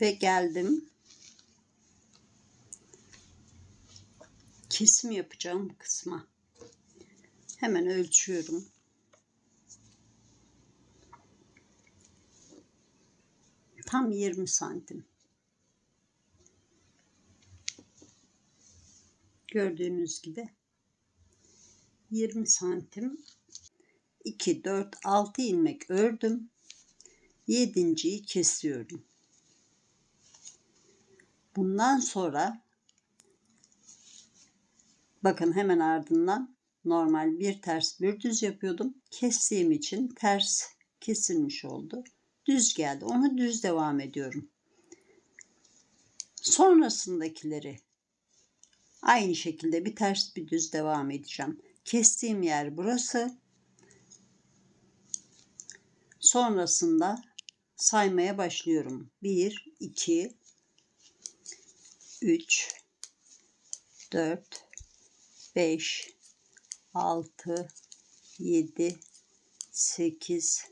Ve geldim. Kesim yapacağım kısma. Hemen ölçüyorum. Tam 20 santim. Gördüğünüz gibi 20 santim 2 4 6 ilmek ördüm. 7.yi kesiyorum. Bundan sonra bakın hemen ardından normal bir ters bir düz yapıyordum. Kestiğim için ters kesilmiş oldu. Düz geldi. Onu düz devam ediyorum. Sonrasındakileri aynı şekilde bir ters bir düz devam edeceğim. Kestiğim yer burası. Sonrasında saymaya başlıyorum. 1 2 3 4 5 6 7 8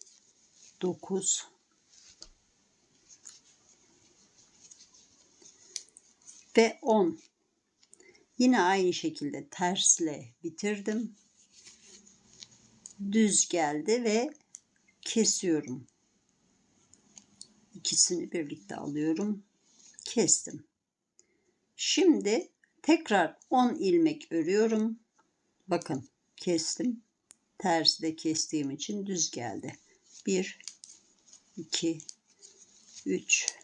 9 ve 10 yine aynı şekilde tersle bitirdim. Düz geldi ve kesiyorum. İkisini birlikte alıyorum. Kestim şimdi tekrar 10 ilmek örüyorum. Bakın kestim. Tersi de kestiğim için düz geldi. 1 2 3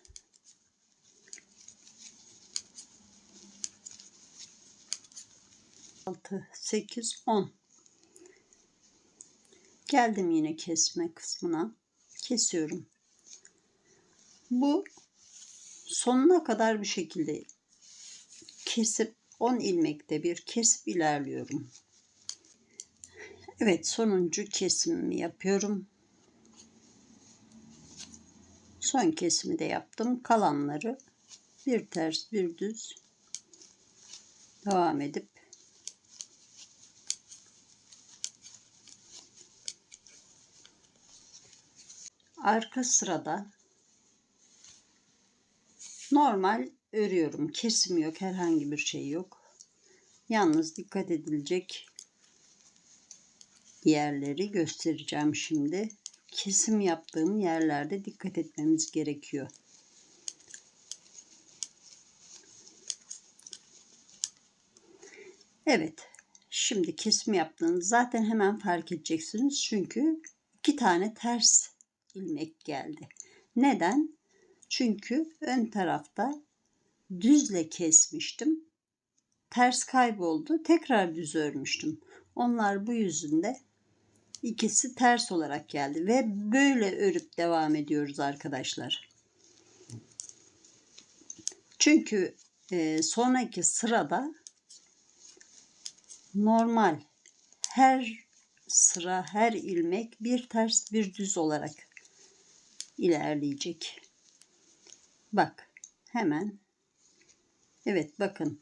6 8 10 geldim yine kesme kısmına. Kesiyorum. Bu sonuna kadar bir şekilde kesip 10 ilmekte bir kesip ilerliyorum. Evet sonuncu kesimimi yapıyorum. Son kesimi de yaptım. Kalanları bir ters bir düz devam edip arka sırada normal örüyorum. Kesim yok. Herhangi bir şey yok. Yalnız dikkat edilecek yerleri göstereceğim şimdi. Kesim yaptığım yerlerde dikkat etmemiz gerekiyor. Evet. Şimdi kesim yaptığınız zaten hemen fark edeceksiniz. Çünkü iki tane ters ilmek geldi. Neden? Çünkü ön tarafta düzle kesmiştim. Ters kayboldu. Tekrar düz örmüştüm. Onlar bu yüzünde ikisi ters olarak geldi ve böyle örüp devam ediyoruz arkadaşlar. Çünkü e, sonraki sırada normal her sıra her ilmek bir ters bir düz olarak ilerleyecek. Bak hemen evet bakın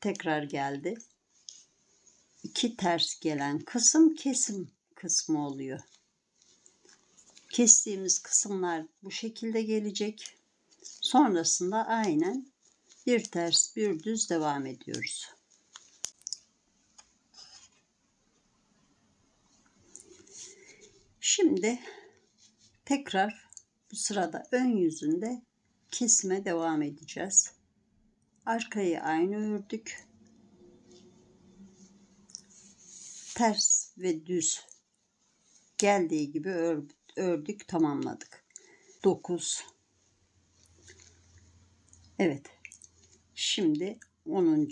tekrar geldi. İki ters gelen kısım kesim kısmı oluyor. Kestiğimiz kısımlar bu şekilde gelecek. Sonrasında aynen bir ters bir düz devam ediyoruz. Şimdi tekrar bu sırada ön yüzünde kesime devam edeceğiz. Arkayı aynı ördük. Ters ve düz geldiği gibi ördük, tamamladık. 9 Evet. Şimdi 10.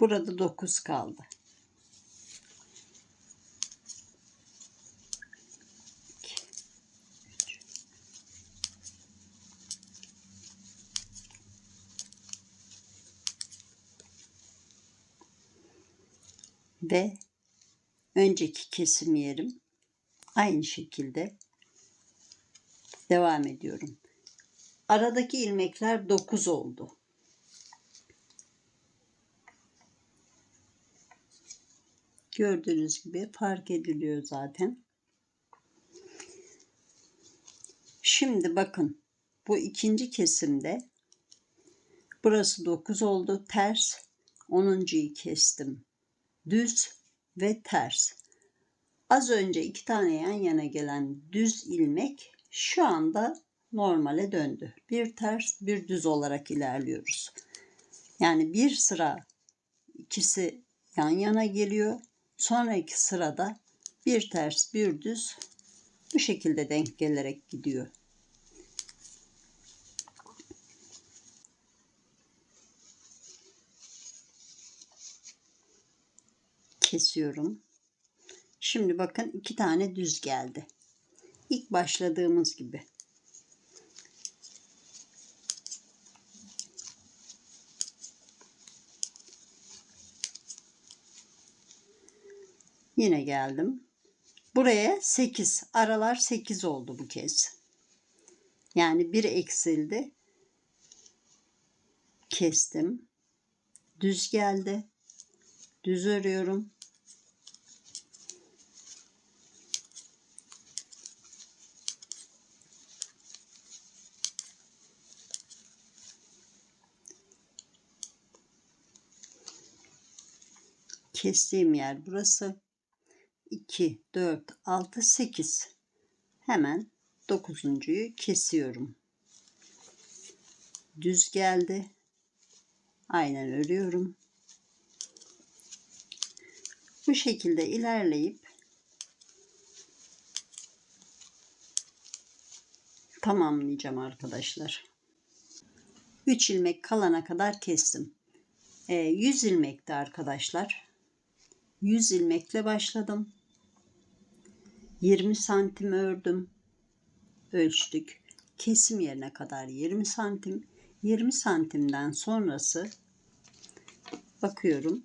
Burada 9 kaldı. Ve önceki kesim yerim aynı şekilde devam ediyorum. Aradaki ilmekler 9 oldu. Gördüğünüz gibi fark ediliyor zaten. Şimdi bakın bu ikinci kesimde burası 9 oldu ters 10.'yi kestim düz ve ters. Az önce iki tane yan yana gelen düz ilmek şu anda normale döndü. Bir ters bir düz olarak ilerliyoruz. Yani bir sıra ikisi yan yana geliyor. Sonraki sırada bir ters bir düz bu şekilde denk gelerek gidiyor. Kesiyorum. Şimdi bakın iki tane düz geldi. İlk başladığımız gibi. Yine geldim. Buraya 8. Aralar 8 oldu bu kez. Yani bir eksildi. Kestim. Düz geldi. Düz örüyorum. Kestiğim yer burası. 2, 4, 6, 8. Hemen dokuzuncuyu kesiyorum. Düz geldi. Aynen örüyorum. Bu şekilde ilerleyip tamamlayacağım arkadaşlar. 3 ilmek kalana kadar kestim. E, 100 ilmekti arkadaşlar. 100 ilmekle başladım. 20 santim ördüm. Ölçtük. Kesim yerine kadar 20 santim. 20 santimden sonrası bakıyorum.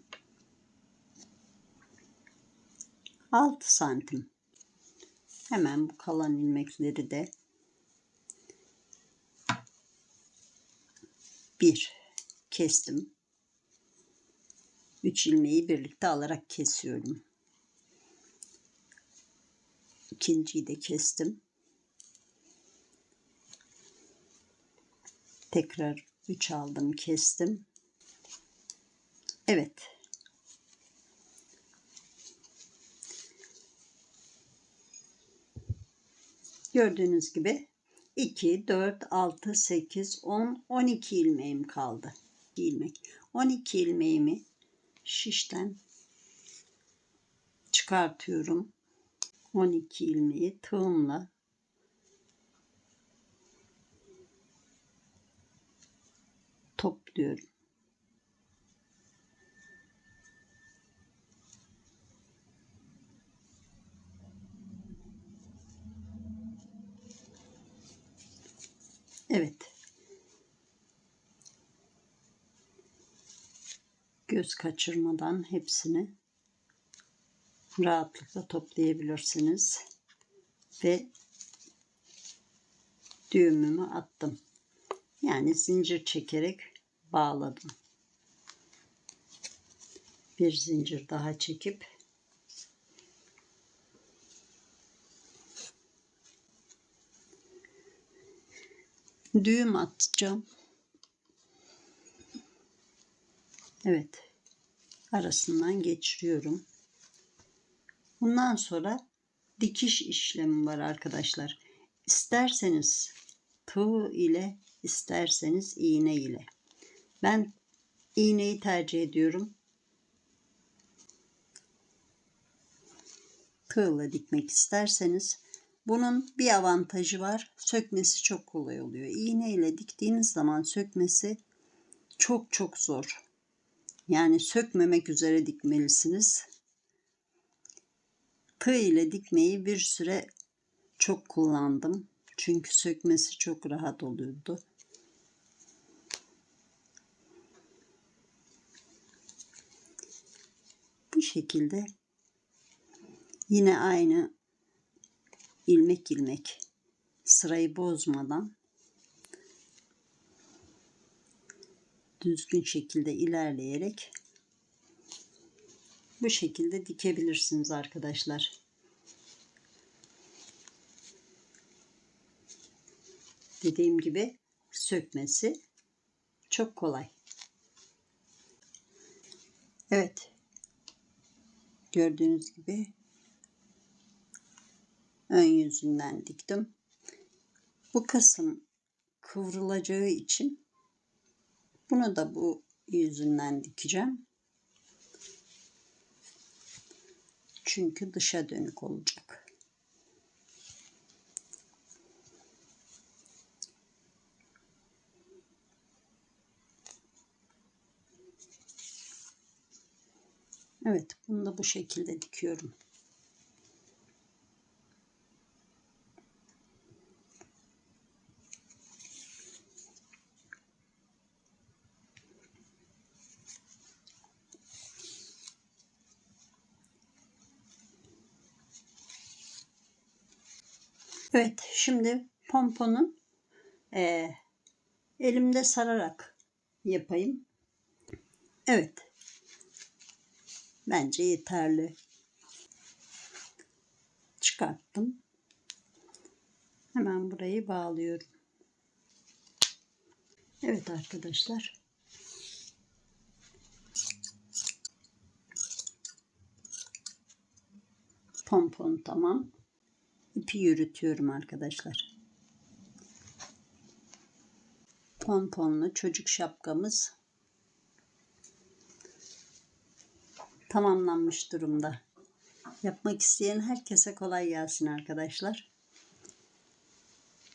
6 santim. Hemen bu kalan ilmekleri de bir kestim. 3 ilmeği birlikte alarak kesiyorum. İkinciyi de kestim. Tekrar 3 aldım, kestim. Evet. Gördüğünüz gibi 2, 4, 6, 8, 10, 12 ilmeğim kaldı. ilmek. 12 ilmeğimi şişten çıkartıyorum. 12 ilmeği tığımla topluyorum. Evet. Göz kaçırmadan hepsini rahatlıkla toplayabilirsiniz. Ve düğümümü attım. Yani zincir çekerek bağladım. Bir zincir daha çekip düğüm atacağım. Evet. Arasından geçiriyorum. Bundan sonra dikiş işlemi var arkadaşlar. İsterseniz tığ ile isterseniz iğne ile. Ben iğneyi tercih ediyorum. Tığla dikmek isterseniz bunun bir avantajı var. Sökmesi çok kolay oluyor. İğne ile diktiğiniz zaman sökmesi çok çok zor. Yani sökmemek üzere dikmelisiniz tığ ile dikmeyi bir süre çok kullandım. Çünkü sökmesi çok rahat oluyordu. Bu şekilde yine aynı ilmek ilmek sırayı bozmadan düzgün şekilde ilerleyerek bu şekilde dikebilirsiniz arkadaşlar. Dediğim gibi sökmesi çok kolay. Evet. Gördüğünüz gibi ön yüzünden diktim. Bu kısım kıvrılacağı için bunu da bu yüzünden dikeceğim. Çünkü dışa dönük olacak. Evet, bunu da bu şekilde dikiyorum. Evet, şimdi pomponu eee, elimde sararak yapayım. Evet, bence yeterli. Çıkarttım. Hemen burayı bağlıyorum. Evet arkadaşlar. Pompon tamam. İpi yürütüyorum arkadaşlar. Pomponlu çocuk şapkamız tamamlanmış durumda. Yapmak isteyen herkese kolay gelsin arkadaşlar.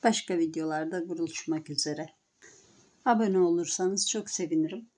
Başka videolarda buluşmak üzere. Abone olursanız çok sevinirim.